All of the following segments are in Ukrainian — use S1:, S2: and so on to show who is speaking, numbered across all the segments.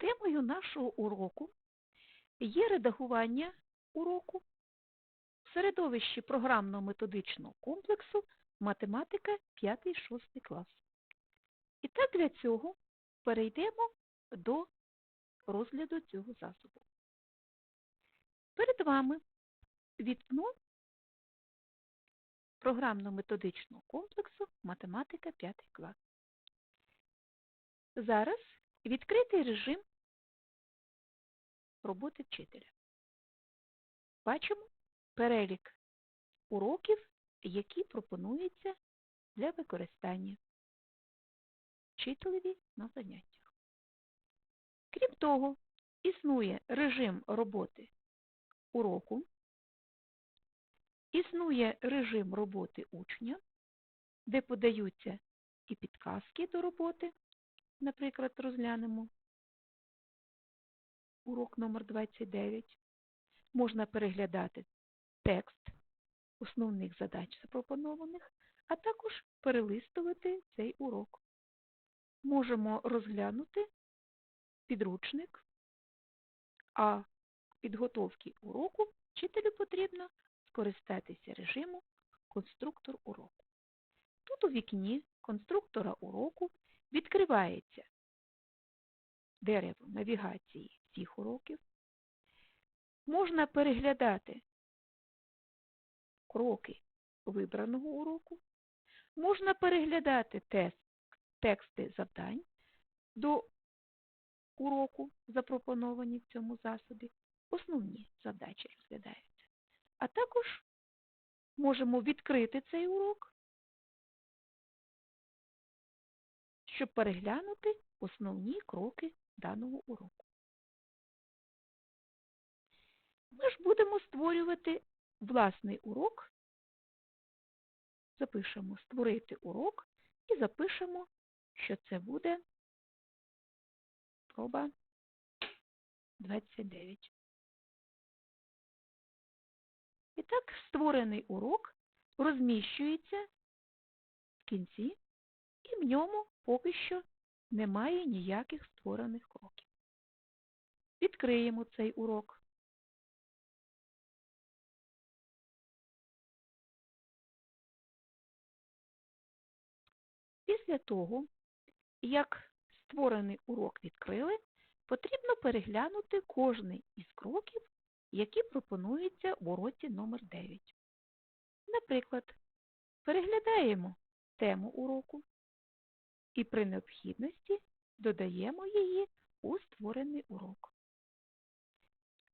S1: Темою нашого уроку є редагування уроку в середовищі програмно-методичного комплексу математика 5-6 клас. І так для цього перейдемо до розгляду цього засобу. Перед вами вікно програмно-методичного комплексу математика 5 клас. Зараз відкритий режим роботи вчителя. Бачимо перелік уроків, які пропонуються для використання вчителеві на заняттях. Крім того, існує режим роботи уроку, існує режим роботи учня, де подаються і підказки до роботи, наприклад, розглянемо урок номер 29. Можна переглядати текст основних задач запропонованих, а також перелистувати цей урок. Можемо розглянути підручник, а підготовки уроку вчителю потрібно скористатися режиму конструктор уроку. Тут у вікні конструктора уроку відкривається дерево навігації всіх уроків. Можна переглядати кроки вибраного уроку. Можна переглядати тест, тексти завдань до уроку, запропоновані в цьому засобі. Основні задачі розглядаються. А також можемо відкрити цей урок, щоб переглянути основні кроки даного уроку. Ми ж будемо створювати власний урок. Запишемо створити урок і запишемо, що це буде проба 29. І так, створений урок розміщується в кінці, і в ньому поки що немає ніяких створених кроків. Відкриємо цей урок. Після того, як створений урок відкрили, потрібно переглянути кожний із кроків, які пропонуються в уроці номер 9. Наприклад, переглядаємо тему уроку і при необхідності додаємо її у створений урок.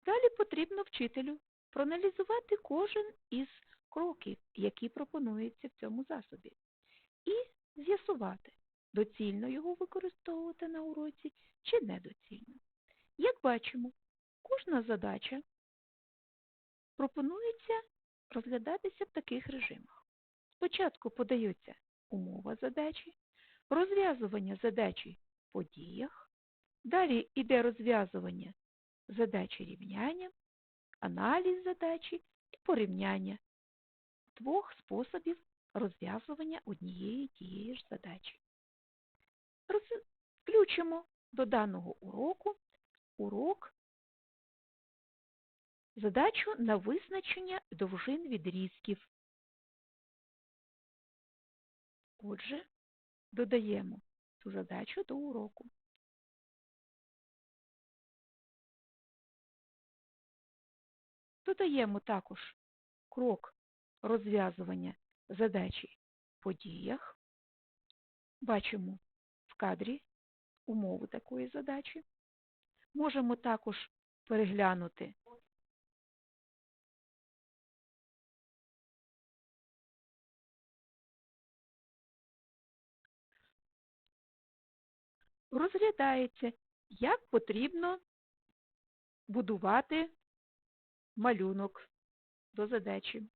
S1: Далі потрібно вчителю проаналізувати кожен із кроків, які пропонуються в цьому засобі, і з'ясувати, доцільно його використовувати на уроці чи недоцільно. Як бачимо, кожна задача пропонується розглядатися в таких режимах. Спочатку подається умова задачі, розв'язування задачі по діях, далі йде розв'язування задачі рівняння, аналіз задачі і порівняння двох способів розв'язування однієї тієї ж задачі. Включимо до даного уроку урок задачу на визначення довжин відрізків. Отже, додаємо цю задачу до уроку. Додаємо також крок розв'язування задачі по діях. Бачимо в кадрі умови такої задачі. Можемо також переглянути розглядається, як потрібно будувати малюнок до задачі.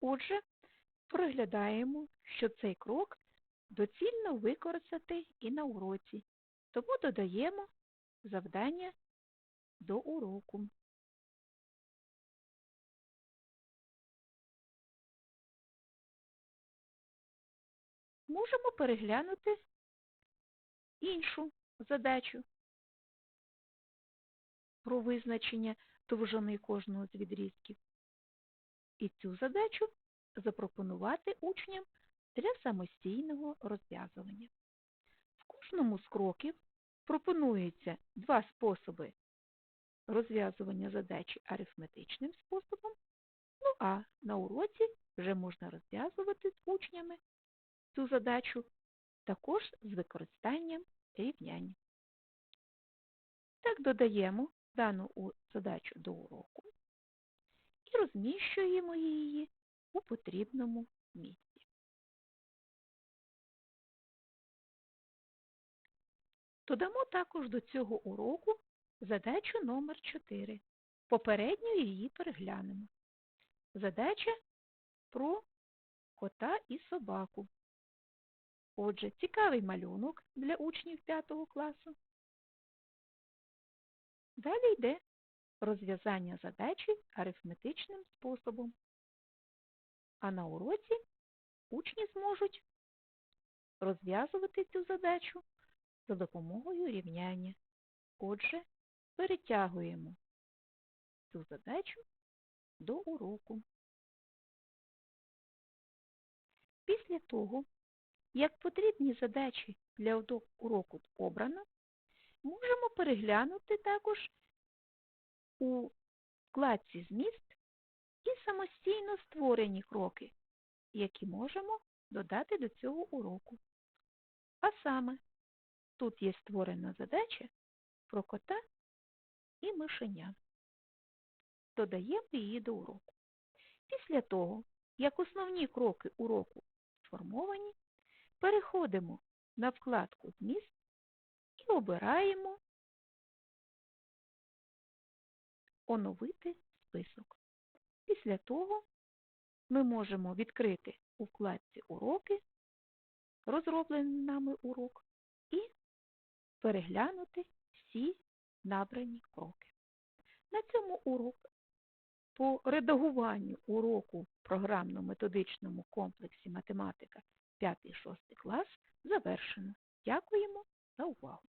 S1: Отже, проглядаємо, що цей крок доцільно використати і на уроці, тому додаємо завдання до уроку. Можемо переглянути іншу задачу про визначення довжини кожного з відрізків. І цю задачу запропонувати учням для самостійного розв'язування. В кожному з кроків пропонується два способи розв'язування задачі арифметичним способом, ну а на уроці вже можна розв'язувати з учнями цю задачу також з використанням рівнянь. Так додаємо дану задачу до уроку і розміщуємо її у потрібному місці. Додамо також до цього уроку задачу номер 4. Попередньо її переглянемо. Задача про кота і собаку. Отже, цікавий малюнок для учнів 5 класу. Далі йде розв'язання задачі арифметичним способом. А на уроці учні зможуть розв'язувати цю задачу за допомогою рівняння. Отже, перетягуємо цю задачу до уроку. Після того, як потрібні задачі для уроку обрано, можемо переглянути також у вкладці «Зміст» і самостійно створені кроки, які можемо додати до цього уроку. А саме, тут є створена задача про кота і мишеня. Додаємо її до уроку. Після того, як основні кроки уроку сформовані, переходимо на вкладку Зміст і обираємо Оновити список. Після того ми можемо відкрити у вкладці Уроки, розроблений нами урок, і переглянути всі набрані кроки. На цьому урок по редагуванню уроку в програмно-методичному комплексі математика 5-6 клас завершено. Дякуємо за увагу!